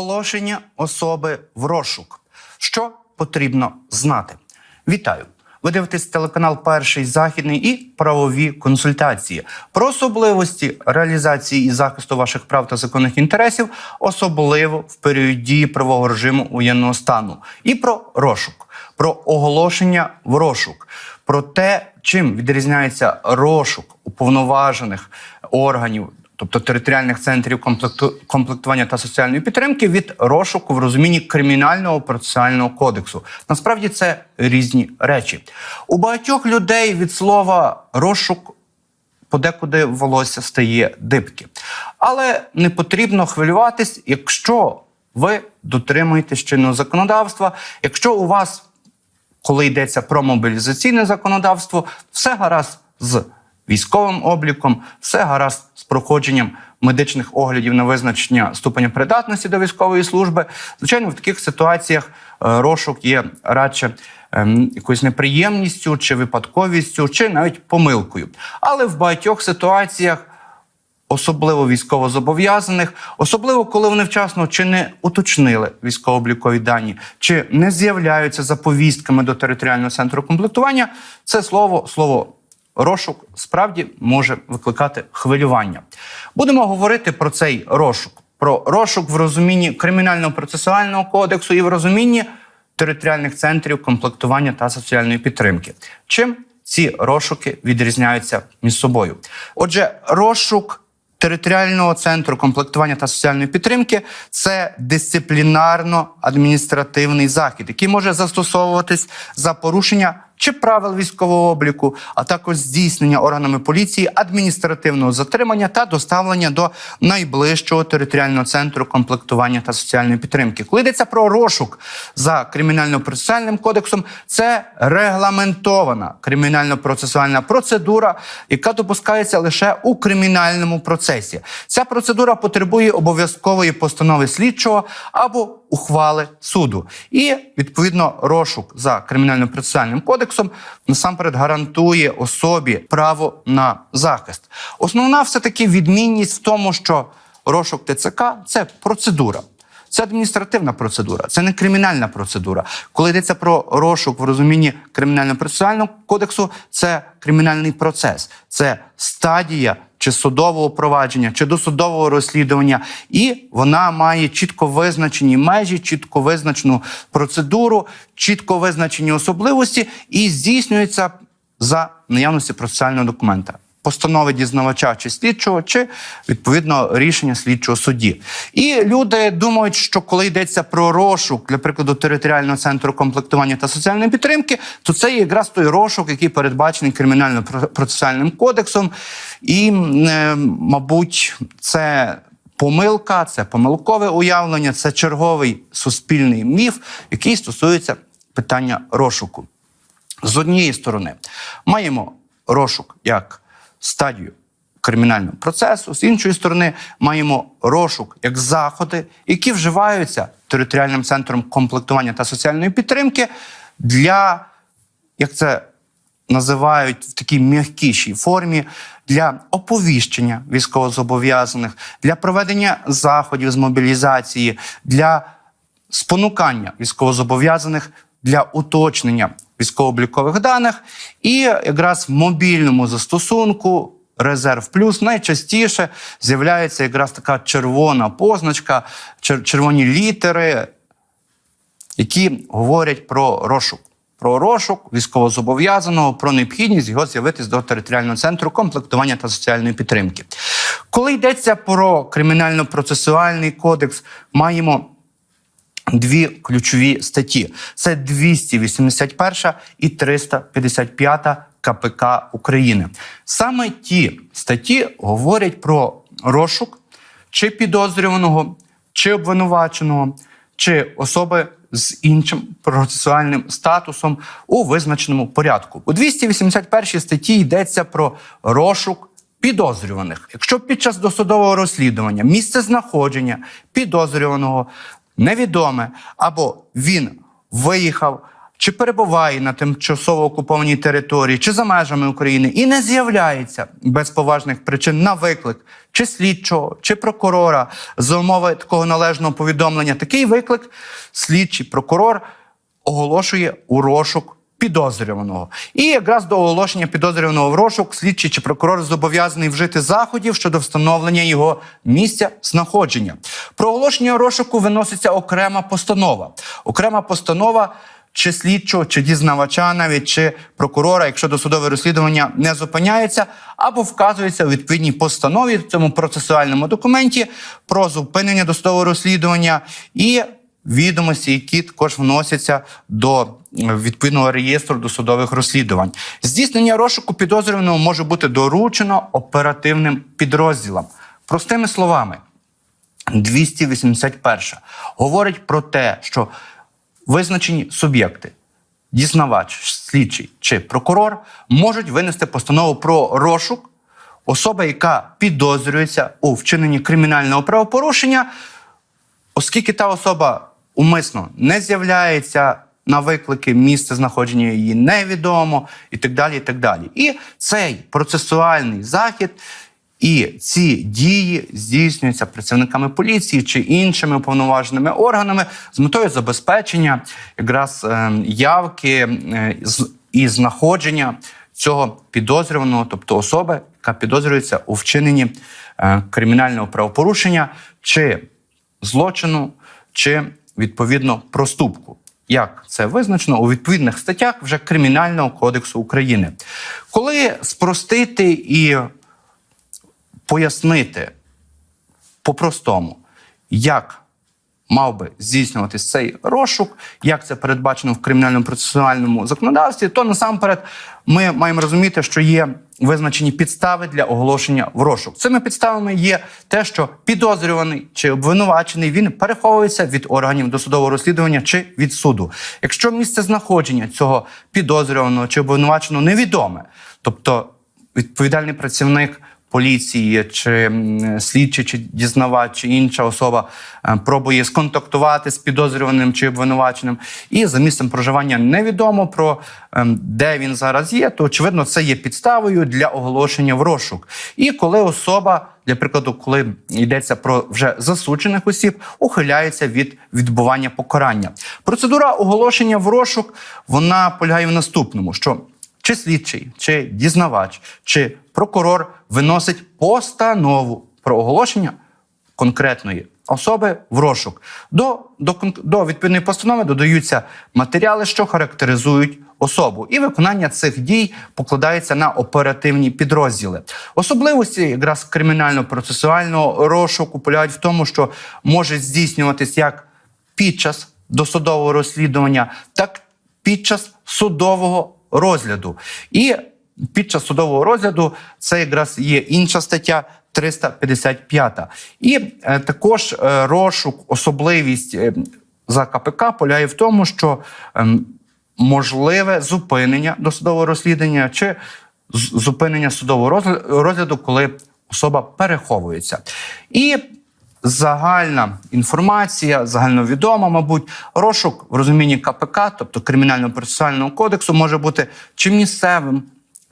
Оголошення особи в розшук. Що потрібно знати? Вітаю! Ви дивитесь телеканал Перший західний і правові консультації про особливості реалізації і захисту ваших прав та законних інтересів, особливо в період дії правового режиму воєнного стану, і про розшук, про оголошення в розшук, про те, чим відрізняється розшук уповноважених органів тобто територіальних центрів комплекту... комплектування та соціальної підтримки від розшуку в розумінні кримінального процесуального кодексу. Насправді це різні речі. У багатьох людей від слова розшук. Подекуди волосся стає дибки. Але не потрібно хвилюватись, якщо ви дотримуєтесь чинного законодавства, якщо у вас, коли йдеться про мобілізаційне законодавство, все гаразд з військовим обліком, все гаразд з проходженням медичних оглядів на визначення ступеня придатності до військової служби. Звичайно, в таких ситуаціях е, розшук є радше ем, якоюсь неприємністю чи випадковістю, чи навіть помилкою. Але в багатьох ситуаціях. Особливо військовозобов'язаних, особливо коли вони вчасно чи не уточнили військово-облікові дані, чи не з'являються за повістками до територіального центру комплектування, це слово слово розшук справді може викликати хвилювання. Будемо говорити про цей розшук, про розшук в розумінні кримінального процесуального кодексу і в розумінні територіальних центрів комплектування та соціальної підтримки. Чим ці розшуки відрізняються між собою? Отже, розшук. Територіального центру комплектування та соціальної підтримки це дисциплінарно-адміністративний захід, який може застосовуватись за порушення чи правил військового обліку, а також здійснення органами поліції адміністративного затримання та доставлення до найближчого територіального центру комплектування та соціальної підтримки. Коли йдеться про розшук за кримінально-процесуальним кодексом, це регламентована кримінально-процесуальна процедура, яка допускається лише у кримінальному процесі. Ця процедура потребує обов'язкової постанови слідчого або ухвали суду. І відповідно розшук за кримінально-процесуальним кодексом насамперед гарантує особі право на захист. Основна все таки відмінність в тому, що розшук ТЦК це процедура. Це адміністративна процедура, це не кримінальна процедура. Коли йдеться про розшук в розумінні кримінально-процесуального кодексу, це кримінальний процес, це стадія чи судового провадження, чи досудового розслідування, і вона має чітко визначені межі, чітко визначену процедуру, чітко визначені особливості і здійснюється за наявності процесуального документа. Постанови дізнавача чи слідчого, чи відповідно рішення слідчого судді. І люди думають, що коли йдеться про розшук, для прикладу, територіального центру комплектування та соціальної підтримки, то це є якраз той розшук, який передбачений кримінально-процесуальним кодексом, і, е, мабуть, це. Помилка, це помилкове уявлення, це черговий суспільний міф, який стосується питання розшуку. З однієї сторони, маємо розшук як стадію кримінального процесу, з іншої сторони, маємо розшук як заходи, які вживаються територіальним центром комплектування та соціальної підтримки для, як це називають в такій м'якішій формі, для оповіщення військовозобов'язаних, для проведення заходів з мобілізації, для спонукання військовозобов'язаних для уточнення військово-облікових даних, і якраз в мобільному застосунку. Резерв плюс найчастіше з'являється якраз така червона позначка, чер червоні літери, які говорять про розшук. Про розшук військовозобов'язаного, про необхідність його з'явитись до територіального центру комплектування та соціальної підтримки. Коли йдеться про кримінально-процесуальний кодекс, маємо дві ключові статті: це 281 і 355 КПК України. Саме ті статті говорять про розшук чи підозрюваного, чи обвинуваченого, чи особи з іншим процесуальним статусом у визначеному порядку. У 281 статті йдеться про розшук. Підозрюваних, якщо під час досудового розслідування місце знаходження підозрюваного невідоме, або він виїхав, чи перебуває на тимчасово окупованій території, чи за межами України, і не з'являється без поважних причин на виклик чи слідчого, чи прокурора. За умови такого належного повідомлення, такий виклик слідчий прокурор оголошує у розшук підозрюваного. І якраз до оголошення підозрюваного в розшук слідчий чи прокурор зобов'язаний вжити заходів щодо встановлення його місця знаходження. Про оголошення розшуку виноситься окрема постанова. Окрема постанова. Чи слідчого, чи дізнавача, навіть чи прокурора, якщо досудове розслідування не зупиняється, або вказується у відповідній постанові в цьому процесуальному документі про зупинення досудового розслідування і відомості, які також вносяться до відповідного реєстру досудових розслідувань. Здійснення розшуку підозрюваного може бути доручено оперативним підрозділам. Простими словами, 281 говорить про те, що визначені суб'єкти, дізнавач, слідчий чи прокурор можуть винести постанову про розшук особи, яка підозрюється у вчиненні кримінального правопорушення, оскільки та особа умисно не з'являється на виклики, місце знаходження її невідомо, і так далі. І так далі. І цей процесуальний захід. І ці дії здійснюються працівниками поліції чи іншими уповноваженими органами з метою забезпечення якраз е, явки е, і знаходження цього підозрюваного, тобто особи, яка підозрюється у вчиненні е, кримінального правопорушення чи злочину, чи відповідно проступку. Як це визначено у відповідних статтях вже Кримінального кодексу України, коли спростити і пояснити по-простому, як мав би здійснюватись цей розшук, як це передбачено в кримінальному процесуальному законодавстві, то насамперед ми маємо розуміти, що є визначені підстави для оголошення в розшук. Цими підставами є те, що підозрюваний чи обвинувачений він переховується від органів досудового розслідування чи від суду. Якщо місце знаходження цього підозрюваного чи обвинуваченого невідоме, тобто відповідальний працівник поліції, чи м, слідчий, чи дізнавач, чи інша особа е, пробує сконтактувати з підозрюваним чи обвинуваченим, і за місцем проживання невідомо про ем, де він зараз є, то очевидно це є підставою для оголошення в розшук. І коли особа, для прикладу, коли йдеться про вже засуджених осіб, ухиляється від відбування покарання. Процедура оголошення в розшук вона полягає в наступному: що чи слідчий, чи дізнавач, чи прокурор виносить постанову про оголошення конкретної особи в розшук. До, до, до відповідної постанови додаються матеріали, що характеризують особу, і виконання цих дій покладається на оперативні підрозділи. Особливості якраз кримінально-процесуального розшуку полягають в тому, що може здійснюватись як під час досудового розслідування, так під час судового розгляду. І під час судового розгляду це якраз є інша стаття 355. І е, також е, розшук, особливість е, за КПК полягає в тому, що ем, можливе зупинення досудового розслідування чи зупинення судового розгляду, коли особа переховується. І загальна інформація, загальновідома, мабуть, розшук в розумінні КПК, тобто Кримінального процесуального кодексу, може бути чи місцевим,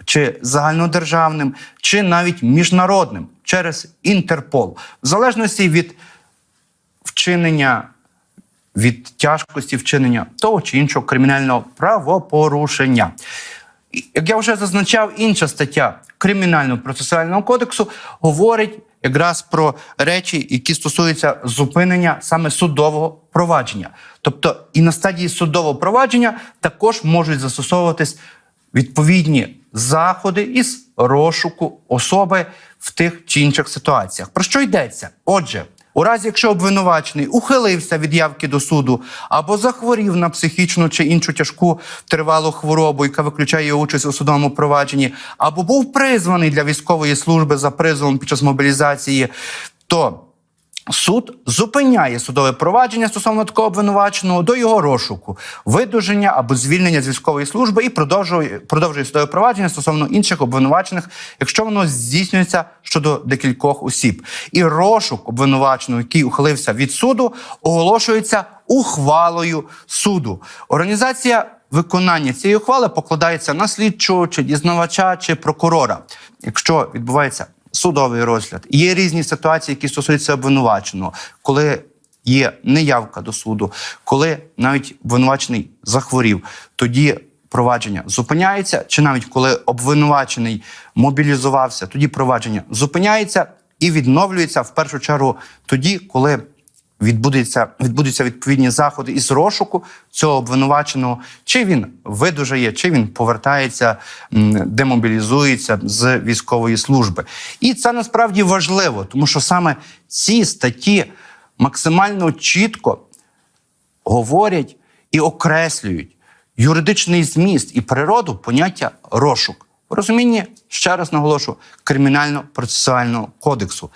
чи загальнодержавним, чи навіть міжнародним через Інтерпол, в залежності від вчинення від тяжкості вчинення того чи іншого кримінального правопорушення. Як я вже зазначав, інша стаття Кримінального процесуального кодексу говорить якраз про речі, які стосуються зупинення саме судового провадження. Тобто і на стадії судового провадження також можуть застосовуватись відповідні заходи із розшуку особи в тих чи інших ситуаціях. Про що йдеться? Отже, у разі, якщо обвинувачений ухилився від явки до суду або захворів на психічну чи іншу тяжку тривалу хворобу, яка виключає участь у судовому провадженні, або був призваний для військової служби за призовом під час мобілізації, то Суд зупиняє судове провадження стосовно такого обвинуваченого до його розшуку, видуження або звільнення з військової служби і продовжує, продовжує судове провадження стосовно інших обвинувачених, якщо воно здійснюється щодо декількох осіб. І розшук обвинуваченого, який ухилився від суду, оголошується ухвалою суду. Організація виконання цієї ухвали покладається на слідчого, чи дізнавача, чи прокурора. Якщо відбувається судовий розгляд, є різні ситуації, які стосуються обвинуваченого, коли є неявка до суду, коли навіть обвинувачений захворів, тоді провадження зупиняється, чи навіть коли обвинувачений мобілізувався, тоді провадження зупиняється і відновлюється в першу чергу тоді, коли відбудуться, відбудуться відповідні заходи із розшуку цього обвинуваченого, чи він видужає, чи він повертається, демобілізується з військової служби. І це насправді важливо, тому що саме ці статті максимально чітко говорять і окреслюють юридичний зміст і природу поняття розшук. В розумінні, ще раз наголошу, кримінально-процесуального кодексу.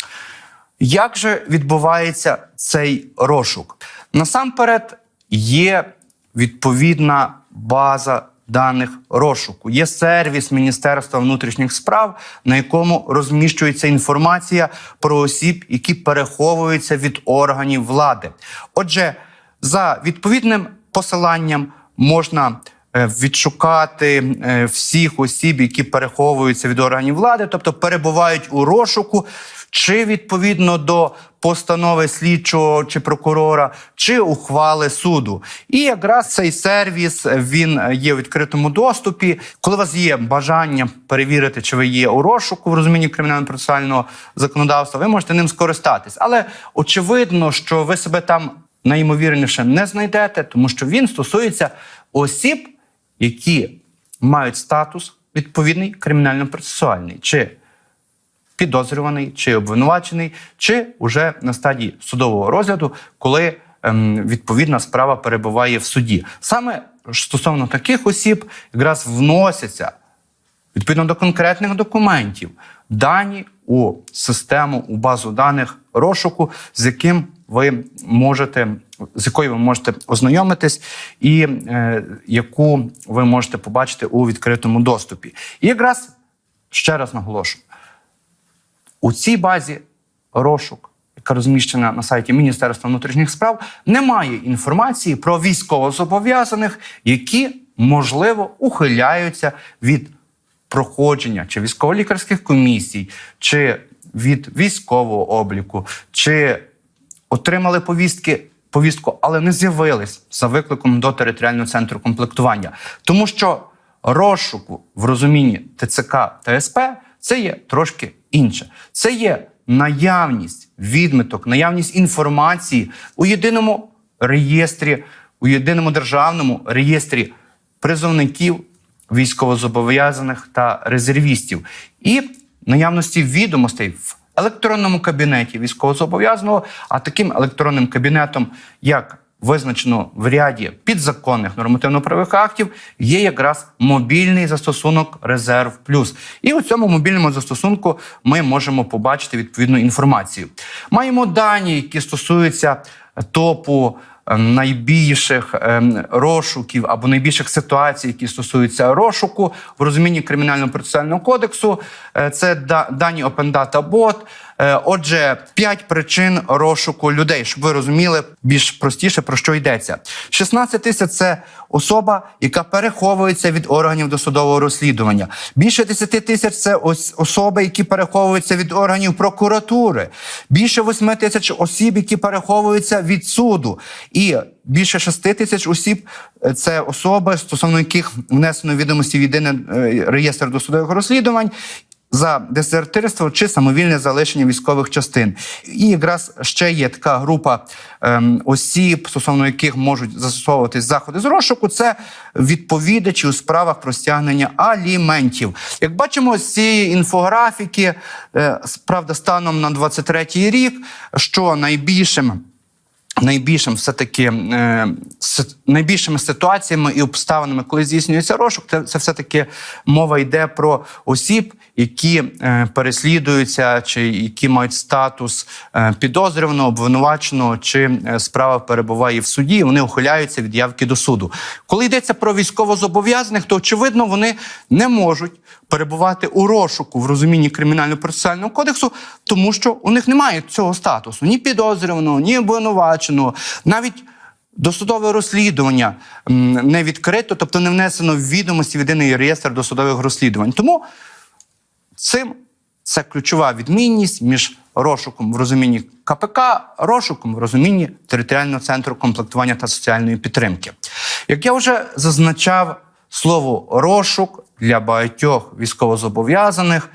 Як же відбувається цей розшук? Насамперед є відповідна база даних розшуку. Є сервіс Міністерства внутрішніх справ, на якому розміщується інформація про осіб, які переховуються від органів влади. Отже, за відповідним посиланням можна відшукати е, всіх осіб, які переховуються від органів влади, тобто перебувають у розшуку, чи відповідно до постанови слідчого чи прокурора, чи ухвали суду. І якраз цей сервіс е, він є в відкритому доступі. Коли у вас є бажання перевірити, чи ви є у розшуку в розумінні кримінально-процесуального законодавства, ви можете ним скористатись. Але очевидно, що ви себе там найімовірніше не знайдете, тому що він стосується осіб, які мають статус відповідний кримінально-процесуальний, чи підозрюваний, чи обвинувачений, чи уже на стадії судового розгляду, коли ем, відповідна справа перебуває в суді. Саме стосовно таких осіб якраз вносяться відповідно до конкретних документів дані у систему, у базу даних розшуку, з яким ви можете, з якою ви можете ознайомитись, і е, яку ви можете побачити у відкритому доступі. І якраз ще раз наголошую: у цій базі розшук, яка розміщена на сайті Міністерства внутрішніх справ, немає інформації про військовозобов'язаних, які можливо ухиляються від проходження чи військово-лікарських комісій, чи від військового обліку, чи отримали повістки. Повістку, але не з'явились за викликом до територіального центру комплектування, тому що розшуку в розумінні ТЦК та СП це є трошки інше. Це є наявність відмиток, наявність інформації у єдиному реєстрі, у єдиному державному реєстрі призовників, військовозобов'язаних та резервістів, і наявності відомостей в електронному кабінеті військовозобов'язаного, а таким електронним кабінетом, як визначено в ряді підзаконних нормативно-правових актів, є якраз мобільний застосунок Резерв Плюс. І у цьому мобільному застосунку ми можемо побачити відповідну інформацію. Маємо дані, які стосуються топу. Е, Найбільших ем, розшуків або найбільших ситуацій, які стосуються розшуку в розумінні кримінально-процесуального кодексу, Е, це дані Open Data Bot. Е, Отже, п'ять причин розшуку людей, щоб ви розуміли більш простіше про що йдеться. 16 тисяч це особа, яка переховується від органів досудового розслідування. Більше 10 тисяч це особи, які переховуються від органів прокуратури. Більше 8 тисяч осіб, які переховуються від суду. І більше 6 тисяч осіб це особи, стосовно яких внесено відомості в єдиний е, реєстр досудових розслідувань за дезертирство чи самовільне залишення військових частин. І якраз ще є така група ем, осіб, стосовно яких можуть застосовуватись заходи з розшуку, це відповідачі у справах про стягнення аліментів. Як бачимо з цієї інфографіки, е, правда, станом на 23-й рік, що найбільшим найбільшим все-таки е, найбільшими ситуаціями і обставинами, коли здійснюється розшук, це, це все-таки мова йде про осіб, які е, переслідуються, чи які мають статус е, підозрюваного, обвинуваченого, чи е, справа перебуває в суді, вони ухиляються від явки до суду. Коли йдеться про військовозобов'язаних, то очевидно вони не можуть перебувати у розшуку в розумінні кримінально-процесуального кодексу, тому що у них немає цього статусу ні підозрюваного, ні обвинуваченого, навіть Досудове розслідування не відкрито, тобто не внесено в відомості в єдиний реєстр досудових розслідувань. Тому цим це ключова відмінність між розшуком в розумінні КПК, розшуком в розумінні територіального центру комплектування та соціальної підтримки. Як я вже зазначав, слово розшук для багатьох військовозобов'язаних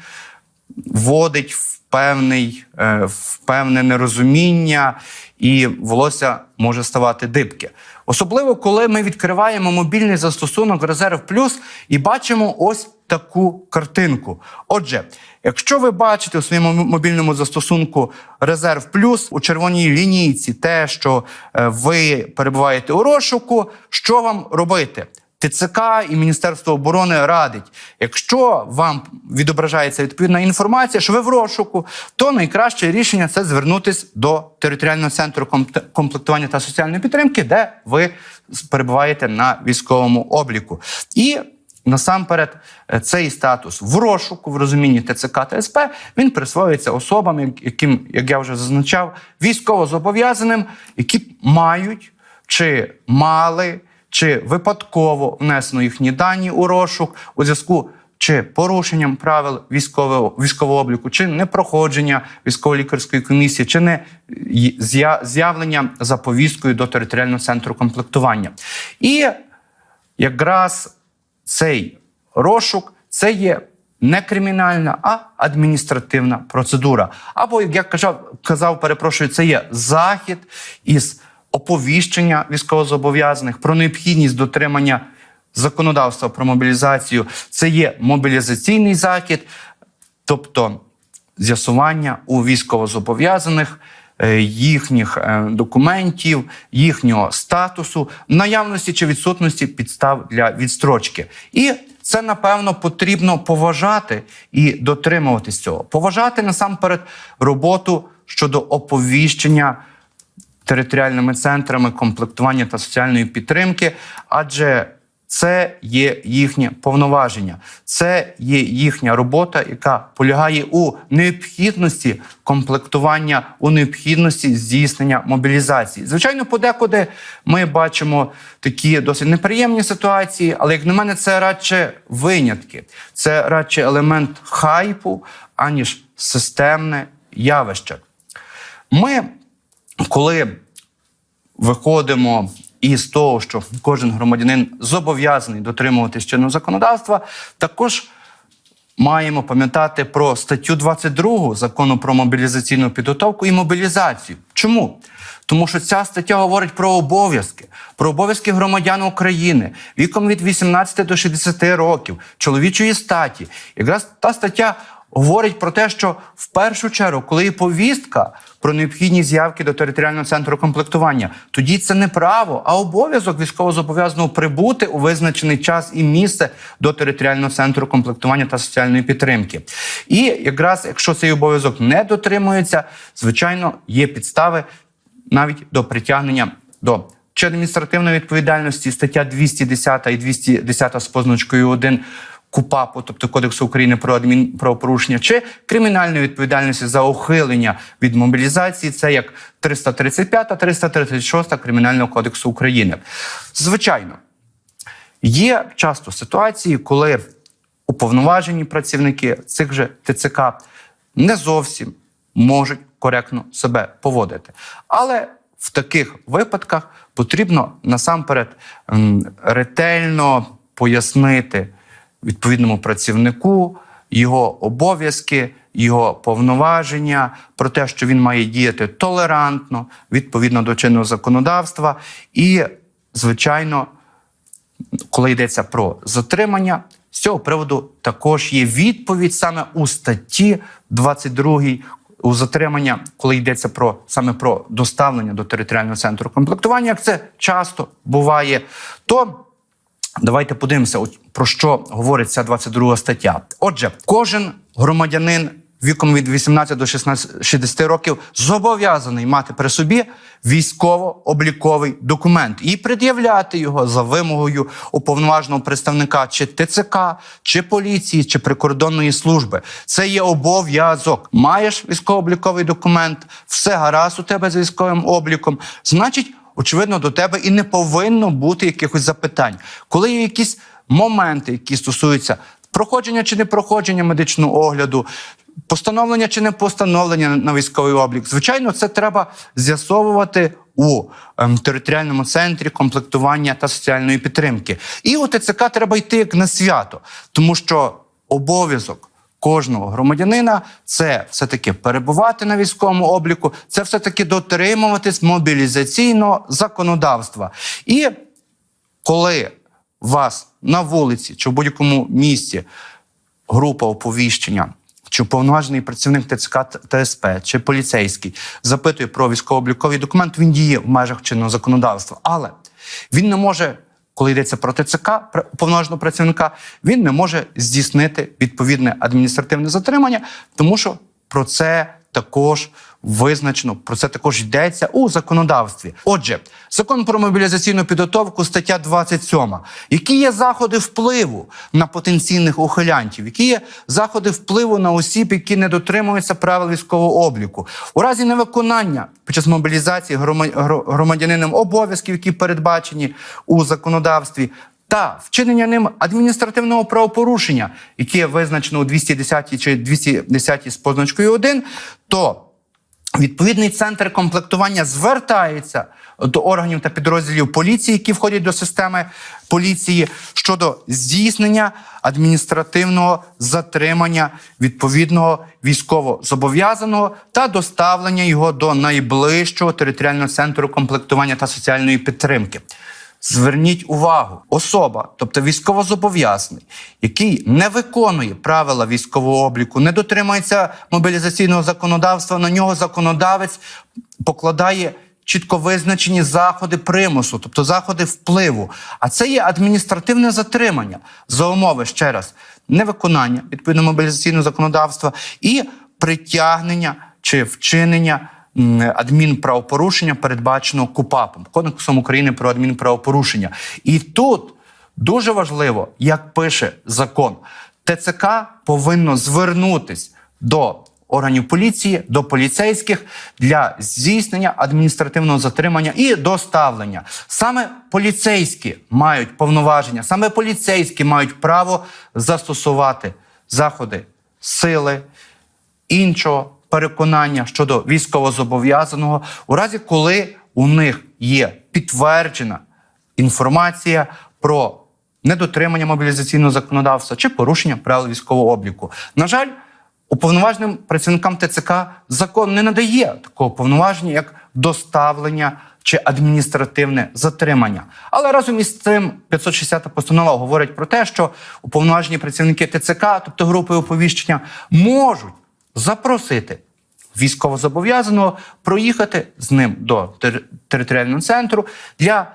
вводить в певний, е, в певне нерозуміння, і волосся може ставати дибки. Особливо, коли ми відкриваємо мобільний застосунок Резерв Плюс і бачимо ось таку картинку. Отже, якщо ви бачите у своєму мобільному застосунку Резерв Плюс у червоній лінійці те, що е, ви перебуваєте у розшуку, що вам робити? ТЦК і Міністерство оборони радить, якщо вам відображається відповідна інформація, що ви в розшуку, то найкраще рішення це звернутися до територіального центру комп- комплектування та соціальної підтримки, де ви перебуваєте на військовому обліку. І насамперед е, цей статус в розшуку в розумінні ТЦК та СП він присвоюється особам, яким, як я вже зазначав, військовозобов'язаним, які мають чи мали чи випадково внесено їхні дані у розшук у зв'язку чи порушенням правил військового військового обліку, чи непроходження військово-лікарської комісії, чи не з'явлення за повісткою до територіального центру комплектування. І якраз цей розшук це є не кримінальна, а адміністративна процедура. Або, як я казав, казав, перепрошую, це є захід із оповіщення військовозобов'язаних про необхідність дотримання законодавства про мобілізацію. Це є мобілізаційний захід, тобто з'ясування у військовозобов'язаних їхніх е, документів, їхнього статусу, наявності чи відсутності підстав для відстрочки. І це напевно потрібно поважати і дотримуватись цього. Поважати насамперед роботу щодо оповіщення територіальними центрами комплектування та соціальної підтримки, адже це є їхнє повноваження, це є їхня робота, яка полягає у необхідності комплектування, у необхідності здійснення мобілізації. Звичайно, подекуди ми бачимо такі досить неприємні ситуації, але як на мене, це радше винятки, це радше елемент хайпу, аніж системне явище. Ми коли виходимо із того, що кожен громадянин зобов'язаний дотримуватись чинного законодавства, також маємо пам'ятати про статтю 22 закону про мобілізаційну підготовку і мобілізацію. Чому? Тому що ця стаття говорить про обов'язки, про обов'язки громадян України віком від 18 до 60 років, чоловічої статі. Якраз та стаття говорить про те, що в першу чергу, коли є повістка про необхідність з'явки до територіального центру комплектування, тоді це не право, а обов'язок військовозобов'язаного прибути у визначений час і місце до територіального центру комплектування та соціальної підтримки. І якраз якщо цей обов'язок не дотримується, звичайно, є підстави навіть до притягнення до чи адміністративної відповідальності стаття 210 і 210 з позначкою 1 КУПАПу, тобто Кодексу України про адмінправопорушення, чи кримінальної відповідальності за ухилення від мобілізації, це як 335 336 Кримінального кодексу України. Звичайно, є часто ситуації, коли уповноважені працівники цих же ТЦК не зовсім можуть коректно себе поводити. Але в таких випадках потрібно насамперед ретельно пояснити відповідному працівнику його обов'язки, його повноваження, про те, що він має діяти толерантно, відповідно до чинного законодавства, і, звичайно, коли йдеться про затримання, з цього приводу також є відповідь саме у статті 22 у затримання, коли йдеться про саме про доставлення до територіального центру комплектування, як це часто буває, то давайте подивимося, про що говорить ця 22 стаття. Отже, кожен громадянин віком від 18 до 16, 60 років зобов'язаний мати при собі військово-обліковий документ і пред'являти його за вимогою уповноваженого представника чи ТЦК, чи поліції, чи прикордонної служби. Це є обов'язок. Маєш військово-обліковий документ, все гаразд у тебе з військовим обліком. Значить, очевидно, до тебе і не повинно бути якихось запитань. Коли є якісь моменти, які стосуються проходження чи не проходження медичного огляду, постановлення чи не постановлення на військовий облік, звичайно, це треба з'ясовувати у ем, територіальному центрі комплектування та соціальної підтримки. І у ТЦК треба йти як на свято, тому що обов'язок кожного громадянина це все-таки перебувати на військовому обліку, це все-таки дотримуватись мобілізаційного законодавства. І коли вас на вулиці чи в будь-якому місці група оповіщення, чи уповноважений працівник ТЦК ТСП, чи поліцейський запитує про військово-обліковий документ, він діє в межах чинного законодавства. Але він не може, коли йдеться про ТЦК, уповноваженого працівника, він не може здійснити відповідне адміністративне затримання, тому що про це також визначено, про це також йдеться у законодавстві. Отже, закон про мобілізаційну підготовку, стаття 27. Які є заходи впливу на потенційних ухилянтів? Які є заходи впливу на осіб, які не дотримуються правил військового обліку? У разі невиконання під час мобілізації грома- громадянином обов'язків, які передбачені у законодавстві, та вчинення ним адміністративного правопорушення, яке визначено у 210 чи 210 з позначкою 1, то відповідний центр комплектування звертається до органів та підрозділів поліції, які входять до системи поліції, щодо здійснення адміністративного затримання відповідного військовозобов'язаного та доставлення його до найближчого територіального центру комплектування та соціальної підтримки. Зверніть увагу, особа, тобто військовозобов'язаний, який не виконує правила військового обліку, не дотримується мобілізаційного законодавства, на нього законодавець покладає чітко визначені заходи примусу, тобто заходи впливу. А це є адміністративне затримання за умови ще раз невиконання відповідно мобілізаційного законодавства і притягнення чи вчинення адмінправопорушення, передбаченого КУПАПом, Кодексом України про адмінправопорушення. І тут дуже важливо, як пише закон, ТЦК повинно звернутись до органів поліції, до поліцейських для здійснення адміністративного затримання і доставлення. Саме поліцейські мають повноваження, саме поліцейські мають право застосувати заходи сили, іншого переконання щодо військовозобов'язаного, у разі, коли у них є підтверджена інформація про недотримання мобілізаційного законодавства чи порушення правил військового обліку. На жаль, уповноваженим працівникам ТЦК закон не надає такого повноваження, як доставлення чи адміністративне затримання. Але разом із цим 560 постанова говорить про те, що уповноважені працівники ТЦК, тобто групи оповіщення, можуть запросити військовозобов'язаного проїхати з ним до тер- територіального центру для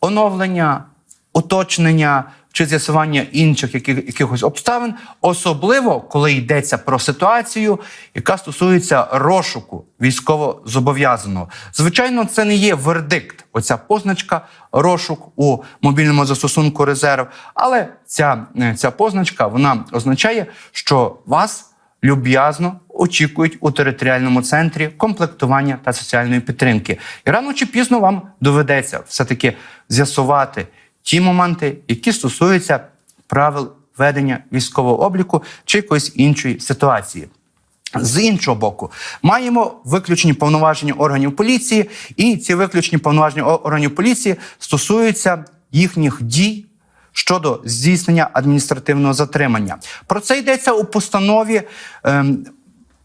оновлення, уточнення чи з'ясування інших яких, якихось обставин, особливо коли йдеться про ситуацію, яка стосується розшуку військовозобов'язаного. Звичайно, це не є вердикт. Оця позначка розшук у мобільному застосунку резерв. Але ця, е, ця позначка вона означає, що вас люб'язно очікують у територіальному центрі комплектування та соціальної підтримки. І рано чи пізно вам доведеться все-таки з'ясувати ті моменти, які стосуються правил ведення військового обліку чи якоїсь іншої ситуації. З іншого боку, маємо виключені повноваження органів поліції, і ці виключені повноваження органів поліції стосуються їхніх дій щодо здійснення адміністративного затримання. Про це йдеться у постанові. ем,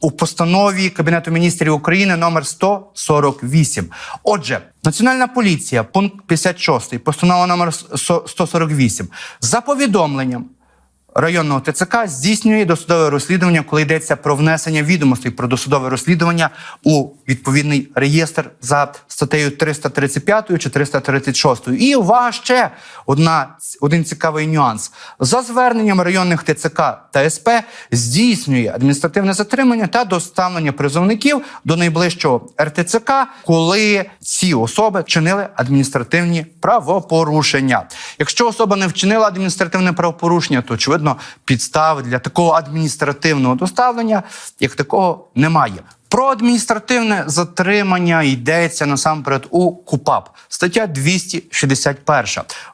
у постанові Кабінету міністрів України номер 148. Отже, Національна поліція, пункт 56, постанова номер 148. За повідомленням районного ТЦК здійснює досудове розслідування, коли йдеться про внесення відомостей про досудове розслідування у відповідний реєстр за статтею 335 чи 336. І увага ще одна один цікавий нюанс. За зверненням районних ТЦК та СП здійснює адміністративне затримання та доставлення призовників до найближчого РТЦК, коли ці особи чинили адміністративні правопорушення. Якщо особа не вчинила адміністративне правопорушення, то очевидно підстав для такого адміністративного доставлення як такого немає. Про адміністративне затримання йдеться насамперед у КУПАП, стаття 261.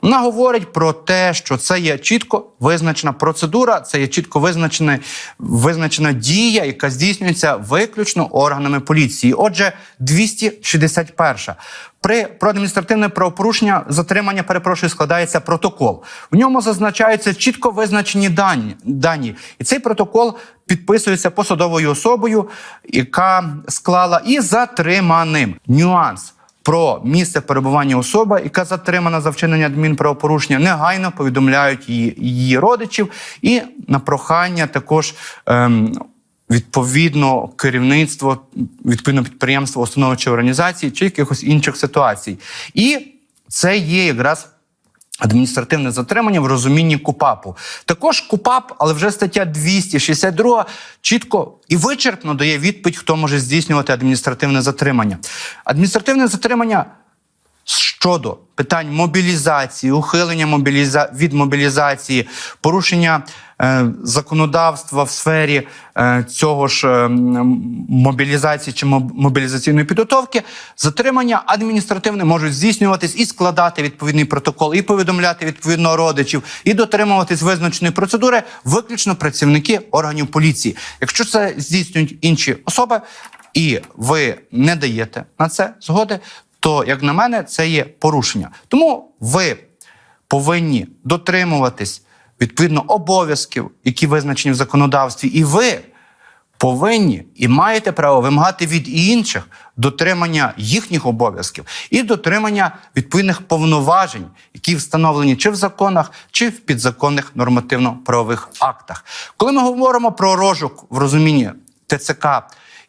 Вона говорить про те, що це є чітко визначена процедура, це є чітко визначена, визначена дія, яка здійснюється виключно органами поліції. Отже, 261. При про адміністративне правопорушення затримання перепрошую складається протокол. В ньому зазначаються чітко визначені дані. дані. І цей протокол підписується посадовою особою, яка склала і затриманим нюанс. Про місце перебування особи, яка затримана за вчинення адмінправопорушення, негайно повідомляють її, її родичів, і на прохання також ем, відповідно керівництво, відповідно підприємство, установи чи організації, чи якихось інших ситуацій. І це є якраз. Адміністративне затримання в розумінні КУПАПу. Також КУПАП, але вже стаття 262 чітко і вичерпно дає відповідь, хто може здійснювати адміністративне затримання. Адміністративне затримання щодо питань мобілізації, ухилення мобіліза... від мобілізації, порушення е, законодавства в сфері е, цього ж е, мобілізації чи мобілізаційної підготовки, затримання адміністративне можуть здійснюватись і складати відповідний протокол, і повідомляти відповідно родичів, і дотримуватись визначеної процедури виключно працівники органів поліції. Якщо це здійснюють інші особи, і ви не даєте на це згоди, то, як на мене, це є порушення. Тому ви повинні дотримуватись відповідно обов'язків, які визначені в законодавстві, і ви повинні і маєте право вимагати від інших дотримання їхніх обов'язків і дотримання відповідних повноважень, які встановлені чи в законах, чи в підзаконних нормативно-правових актах. Коли ми говоримо про розшук в розумінні ТЦК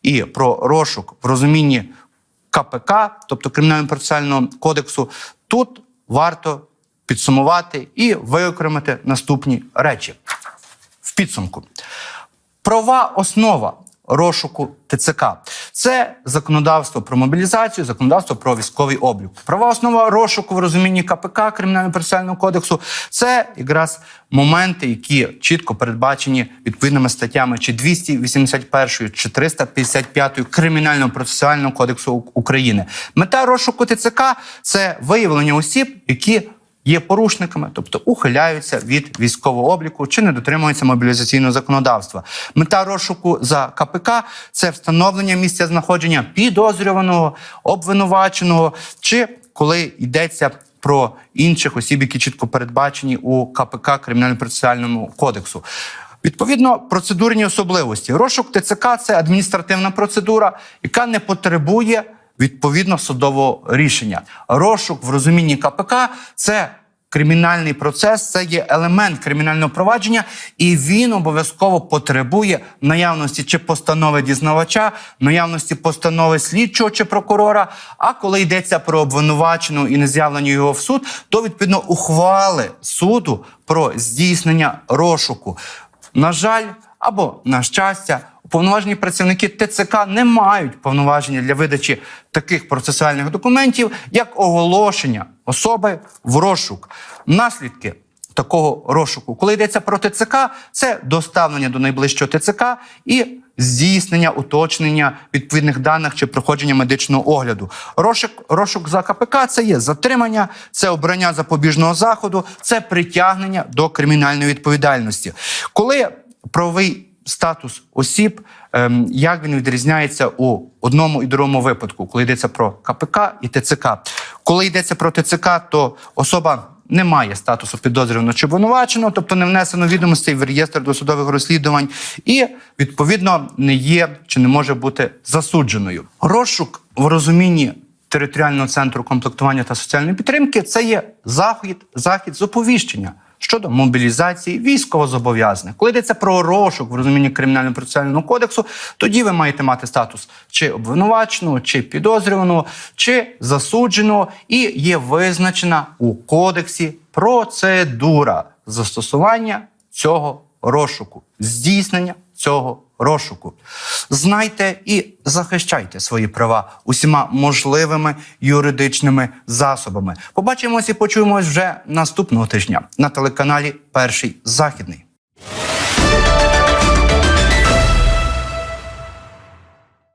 і про розшук в розумінні КПК, тобто Кримінально-процесуального кодексу, тут варто підсумувати і виокремити наступні речі. В підсумку. Права основа розшуку ТЦК це законодавство про мобілізацію, законодавство про військовий облік. Права основа розшуку в розумінні КПК Кримінально-процесуального кодексу це якраз моменти, які чітко передбачені відповідними статтями чи 281, чи 355 Кримінально-процесуального кодексу України. Мета розшуку ТЦК це виявлення осіб, які є порушниками, тобто ухиляються від військового обліку чи не дотримуються мобілізаційного законодавства. Мета розшуку за КПК це встановлення місця знаходження підозрюваного, обвинуваченого, чи коли йдеться про інших осіб, які чітко передбачені у КПК Кримінально-процесуальному кодексу. Відповідно, процедурні особливості. Розшук ТЦК це адміністративна процедура, яка не потребує відповідно судового рішення. Розшук в розумінні КПК це кримінальний процес, це є елемент кримінального провадження, і він обов'язково потребує наявності чи постанови дізнавача, наявності постанови слідчого чи прокурора. А коли йдеться про обвинувачену і нез'явлення його в суд, то відповідно ухвали суду про здійснення розшуку. На жаль, або на щастя, уповноважені працівники ТЦК не мають повноваження для видачі таких процесуальних документів, як оголошення особи в розшук. Наслідки такого розшуку, коли йдеться про ТЦК, це доставлення до найближчого ТЦК і здійснення уточнення відповідних даних чи проходження медичного огляду. Розшук, розшук за КПК це є затримання, це обрання запобіжного заходу, це притягнення до кримінальної відповідальності. Коли правовий статус осіб, ем, як він відрізняється у одному і другому випадку, коли йдеться про КПК і ТЦК. Коли йдеться про ТЦК, то особа не має статусу підозрюваного чи обвинуваченого, тобто не внесено відомостей в реєстр досудових розслідувань, і відповідно не є чи не може бути засудженою. Розшук в розумінні територіального центру комплектування та соціальної підтримки це є захід, захід з оповіщення щодо мобілізації військовозобов'язаних. Коли йдеться про розшук в розумінні кримінально-процесуального кодексу, тоді ви маєте мати статус чи обвинуваченого, чи підозрюваного, чи засудженого, і є визначена у кодексі процедура застосування цього розшуку, здійснення цього розшуку. Знайте і захищайте свої права усіма можливими юридичними засобами. Побачимось і почуємось вже наступного тижня на телеканалі Перший Західний.